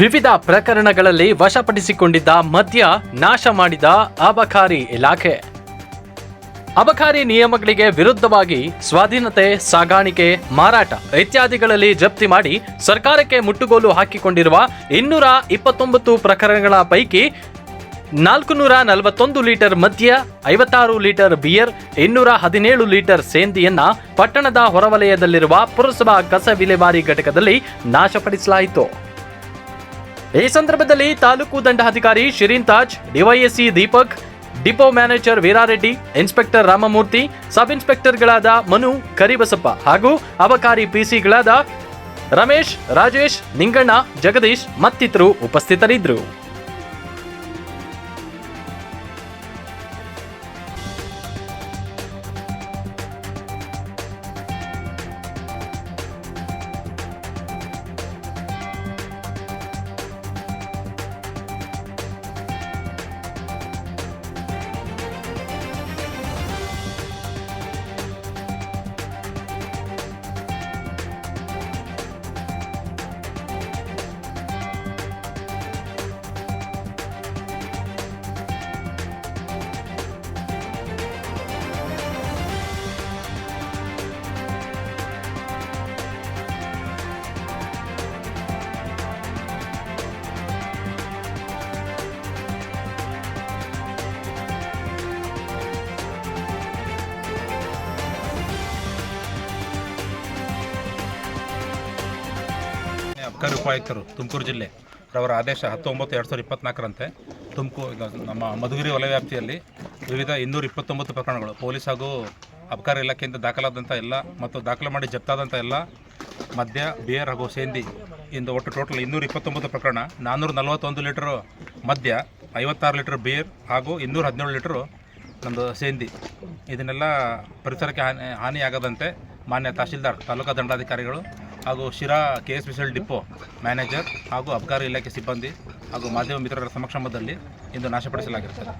ವಿವಿಧ ಪ್ರಕರಣಗಳಲ್ಲಿ ವಶಪಡಿಸಿಕೊಂಡಿದ್ದ ಮದ್ಯ ನಾಶ ಮಾಡಿದ ಅಬಕಾರಿ ಇಲಾಖೆ. ಅಬಕಾರಿ ನಿಯಮಗಳಿಗೆ ವಿರುದ್ಧವಾಗಿ ಸ್ವಾಧೀನತೆ, ಸಾಗಾಣಿಕೆ, ಮಾರಾಟ ಇತ್ಯಾದಿಗಳಲ್ಲಿ ಜಪ್ತಿ ಮಾಡಿ ಸರ್ಕಾರಕ್ಕೆ ಮುಟ್ಟುಗೋಲು ಹಾಕಿಕೊಂಡಿರುವ ಇನ್ನೂರ ಇಪ್ಪತ್ತೊಂಬತ್ತು ಪ್ರಕರಣಗಳ ಪೈಕಿ ನಾಲ್ಕು ನೂರ ನಲವತ್ತೊಂದು ಲೀಟರ್ ಮದ್ಯ, ಐವತ್ತಾರು ಲೀಟರ್ ಬಿಯರ್, ಇನ್ನೂರ ಹದಿನೇಳು ಲೀಟರ್ ಸೇಂದಿಯನ್ನ ಪಟ್ಟಣದ ಹೊರವಲಯದಲ್ಲಿರುವ ಪುರಸಭಾ ಕಸ ವಿಲೇವಾರಿ ಘಟಕದಲ್ಲಿ ನಾಶಪಡಿಸಲಾಯಿತು. ಈ ಸಂದರ್ಭದಲ್ಲಿ taluk ದಂಡಾಧಿಕಾರಿ Shireen Taj, DYSP Deepak, depot manager Veerareddy, inspector Ramamurthy, sub ಇನ್ಸ್ಪೆಕ್ಟರ್ಗಳಾದ Manu Karibasappa ಹಾಗೂ ಅಬಕಾರಿ ಪಿಸಿಗಳಾದ ರಮೇಶ್, ರಾಜೇಶ್, ನಿಂಗಣ್ಣ, ಜಗದೀಶ್ ಮತ್ತಿತರರು ಉಪಸ್ಥಿತರಿದ್ದರು. ಅಬಕಾರಿ ಉಪಾಯುಕ್ತರು ತುಮಕೂರು ಜಿಲ್ಲೆ ರವರ ಆದೇಶ ಹತ್ತೊಂಬತ್ತು ಎರಡು ಸಾವಿರದ ಇಪ್ಪತ್ನಾಲ್ಕರಂತೆ. ತುಮಕೂರು ನಮ್ಮ ಮಧುಗಿರಿ ವಲಯ ವ್ಯಾಪ್ತಿಯಲ್ಲಿ ವಿವಿಧ ಇನ್ನೂರ ಇಪ್ಪತ್ತೊಂಬತ್ತು ಪ್ರಕರಣಗಳು ಪೊಲೀಸ್ ಹಾಗೂ ಅಬಕಾರಿ ಇಲಾಖೆಯಿಂದ ದಾಖಲಾದಂಥ ಎಲ್ಲ ಮತ್ತು ದಾಖಲೆ ಮಾಡಿ ಜಪ್ತಾದಂಥ ಎಲ್ಲ ಮದ್ಯ, ಬಿಯರ್ ಹಾಗೂ ಸೇಂದಿ ಇಂದು ಒಟ್ಟು ಟೋಟಲ್ ಇನ್ನೂರ ಇಪ್ಪತ್ತೊಂಬತ್ತು ಪ್ರಕರಣ, ನಾನ್ನೂರ ನಲವತ್ತೊಂದು ಲೀಟರು ಮದ್ಯ, ಐವತ್ತಾರು ಲೀಟರ್ ಬಿಯರ್ ಹಾಗೂ ಇನ್ನೂರ ಹದಿನೇಳು ಲೀಟ್ರು ನಮ್ಮದು ಸೇಂದಿ. ಇದನ್ನೆಲ್ಲ ಪರಿಸರಕ್ಕೆ ಹಾನಿ, ಹಾನಿಯಾಗದಂತೆ ಮಾನ್ಯ ತಹಶೀಲ್ದಾರ್, ತಾಲೂಕಾ ದಂಡಾಧಿಕಾರಿಗಳು ಹಾಗೂ Sira K S Vishal depot manager ಹಾಗೂ ಅಬಕಾರಿ ಇಲಾಖೆ ಸಿಬ್ಬಂದಿ ಹಾಗೂ ಮಾಧ್ಯಮ ಮಿತ್ರರ ಸಮಕ್ಷಮದಲ್ಲಿ ಇಂದು ನಾಶಪಡಿಸಲಾಗಿರುತ್ತದೆ.